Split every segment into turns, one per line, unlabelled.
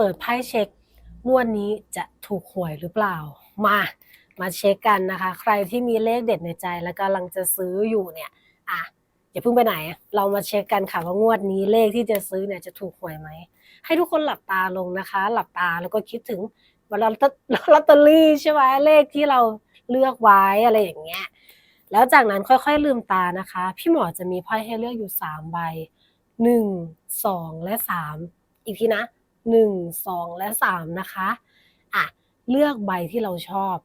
เปิดไพ่เช็คงวดนี้จะถูกหวยหรือเปล่า มา มาเช็คกันนะคะ ใครที่มีเลขเด็ดในใจแล้วกำลังจะซื้ออยู่เนี่ยอะอย่าเพิ่งไปไหน เรามาเช็คกันค่ะว่างวดนี้เลขที่จะซื้อเนี่ยจะถูกหวยไหม ให้ทุกคนหลับตาลงนะคะ หลับตาแล้วก็คิดถึงวันลอตเตอรี่ใช่ไหมเลขที่เราเลือกไว้อะไรอย่างเงี้ยแล้วจากนั้นค่อยๆลืมตานะคะ พี่หมอจะมีไพ่ให้เลือกอยู่สามใบหนึ่งสองและสามอีกทีนะ หนึ่งสองและสามนะคะอะเลือกใบที่เราชอบ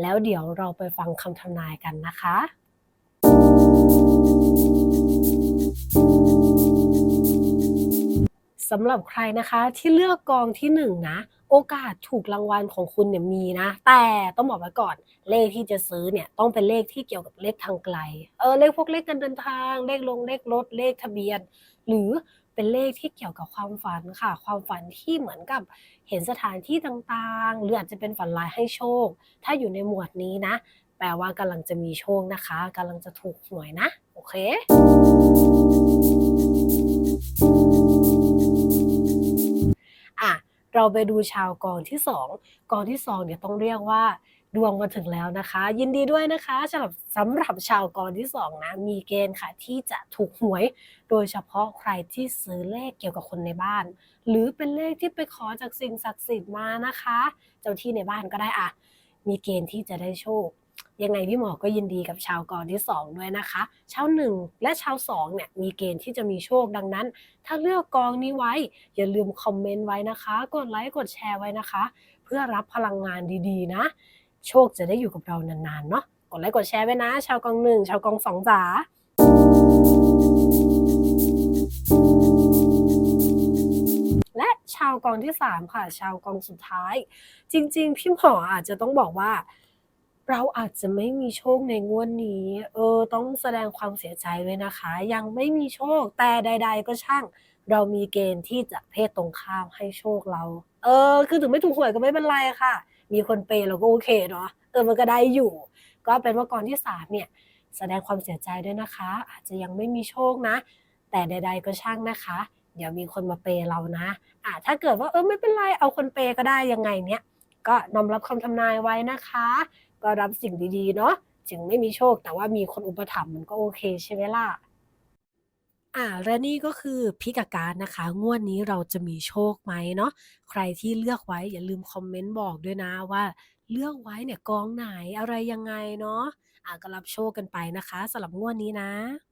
แล้วเดี๋ยวเราไปฟังคำทำนายกันนะคะสำหรับใครนะคะที่เลือกกองที่หนึ่งนะโอกาสถูกรางวัลของคุณเนี่ยมีนะ แต่ต้องบอกไว้ก่อนเลขที่จะซื้อเนี่ยต้องเป็นเลขที่เกี่ยวกับเลขทางไกลเออเลขพวกเลขการเดินทาง เลขลงเลขรถเลขทะเบียน หรือ เป็นเลขที่เกี่ยวกับความฝันค่ะ ความฝันที่เหมือนกับเห็นสถานที่ต่างๆ หรืออาจจะเป็นฝันร้ายให้โชค ถ้าอยู่ในหมวดนี้นะ แปลว่ากำลังจะมีโชคนะคะกำลังจะถูกหวยนะ โอเคอะเราไปดูชาวกองที่ 2 กองที่2เนี่ยต้องเรียกว่า ดวงมาถึงแล้วนะคะ ยินดีด้วยนะคะสำหรับสำหรับชาวกองที่2นะมีเกณฑ์ค่ะที่จะถูกหวย โดยเฉพาะใครที่ซื้อเลขเกี่ยวกับคนในบ้าน หรือเป็นเลขที่ไปขอจากสิ่งศักดิ์สิทธิ์มานะคะ เจ้าที่ในบ้านก็ได้อะมีเกณฑ์ที่จะได้โชคยังไงพี่หมอก็ยินดีกับชาวกองที่ 2 ด้วยนะคะ ชาว 1 และชาว2เนี่ยมีเกณฑ์ที่จะมีโชคดังนั้น ถ้าเลือกกองนี้ไว้ อย่าลืมคอมเมนต์ไว้นะคะ กดไลค์กดแชร์ไว้นะคะ เพื่อรับพลังงานดีๆ นะ โชคจะได้อยู่กับเรานานๆเนาะกดไลค์กดแชร์ไว้นะ ชาวกองหนึ่งชาวกองสองจ๋าและชาวกองที่สามค่ะ ชาวกองสุดท้าย จริง ๆ พี่หมออาจจะต้องบอกว่า เราอาจจะไม่มีโชคในงวดนี้ เออ ต้องแสดงความเสียใจด้วยนะคะ ยังไม่มีโชคแต่ใด ๆ ก็ช่าง เรามีเกณฑ์ที่จะเพศตรงข้ามให้โชคเรา เออ คือถึงไม่ถูกหวยก็ไม่เป็นไรค่ะ มีคนเปย์เราก็โอเคเนาะเออมันก็ได้อยู่ ก็เป็นว่ากองที่สามเนี่ยแสดงความเสียใจด้วยนะคะ อาจจะยังไม่มีโชคนะ แต่ใด ๆ ก็ช่างนะคะ เดี๋ยวมีคนมาเปย์เรานะอะถ้าเกิดว่าเออไม่เป็นไรเอาคนเปย์ก็ได้ยังไงเนี่ยก็น้อมรับคำทำนายไว้นะคะ ก็รับสิ่งดีๆเนาะถึงไม่มีโชคแต่ว่ามีคนอุปถัมภ์มันก็โอเคใช่ไหมล่ะ อ่า และนี่ก็คือพิกการนะคะ งวดนี้เราจะมีโชคไหมเนาะใครที่เลือกไว้อย่าลืมคอมเมนต์บอกด้วยนะว่าเลือกไว้เนี่ยกองไหนอะไรยังไงเนาะอ่าก็รับโชคกันไปนะคะสำหรับงวดนี้นะ